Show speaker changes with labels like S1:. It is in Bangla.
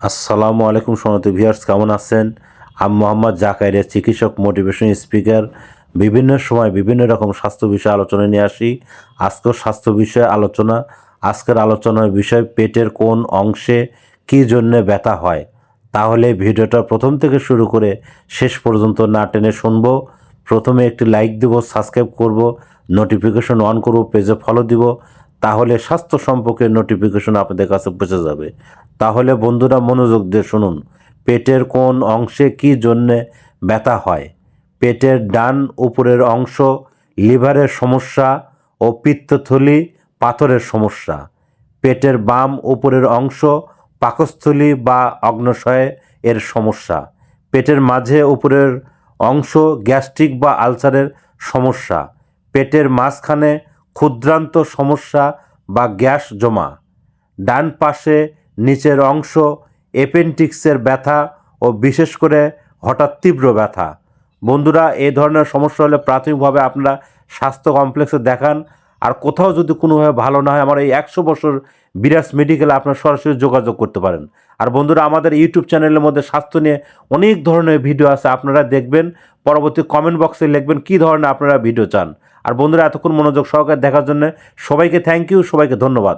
S1: আসসালামু আলাইকুম সমত ভিউয়ার্স, কেমন আছেন? আমি মোহাম্মদ জাকাইরের চিকিৎসক মোটিভেশন স্পিকার বিভিন্ন সময় বিভিন্ন রকম স্বাস্থ্য বিষয়ে আলোচনা নিয়ে আসি। আজকের স্বাস্থ্য বিষয়ে আলোচনা। আজকের আলোচনার বিষয়, পেটের কোন অংশে কী জন্য ব্যথা হয়? তাহলে ভিডিওটা প্রথম থেকে শুরু করে শেষ পর্যন্ত না টেনে শুনব। প্রথমে একটি লাইক দেবো সাবস্ক্রাইব করব নোটিফিকেশন অন করব পেজে ফলো দিব। তাহলে স্বাস্থ্য সম্পর্কে নোটিফিকেশন আপনাদের কাছে পৌঁছে যাবে। তাহলে বন্ধুরা মনোযোগ দিয়ে শুনুন, পেটের কোন অংশে কী জন্যে ব্যথা হয়? পেটের ডান উপরের অংশ লিভারের সমস্যা ও পিত্তথলি পাথরের সমস্যা। পেটের বাম উপরের অংশ পাকস্থলী বা অগ্নশয় এর সমস্যা। পেটের মাঝে উপরের অংশ গ্যাস্ট্রিক বা আলসারের সমস্যা। পেটের মাঝখানে ক্ষুদ্রান্ত সমস্যা বা গ্যাস জমা। ডান পাশে নিচের অংশ এপেন্টিক্সের ব্যথা ও বিশেষ করে হঠাৎ তীব্র ব্যথা। বন্ধুরা এই ধরনের সমস্যা হলে প্রাথমিকভাবে আপনারা স্বাস্থ্য কমপ্লেক্সে দেখান। আর কোথাও যদি কোনোভাবে ভালো না হয়, আমার এই একশো বছর বিরাজ মেডিকেলে আপনার সরাসরি যোগাযোগ করতে পারেন। আর বন্ধুরা, আমাদের ইউটিউব চ্যানেলের মধ্যে স্বাস্থ্য নিয়ে অনেক ধরনের ভিডিও আছে, আপনারা দেখবেন। পরবর্তী কমেন্ট বক্সে লিখবেন কী ধরনের আপনারা ভিডিও চান। আর বন্ধুরা, এতক্ষণ মনোযোগ সহকারে দেখার জন্য সবাইকে থ্যাংক ইউ সবাইকে ধন্যবাদ।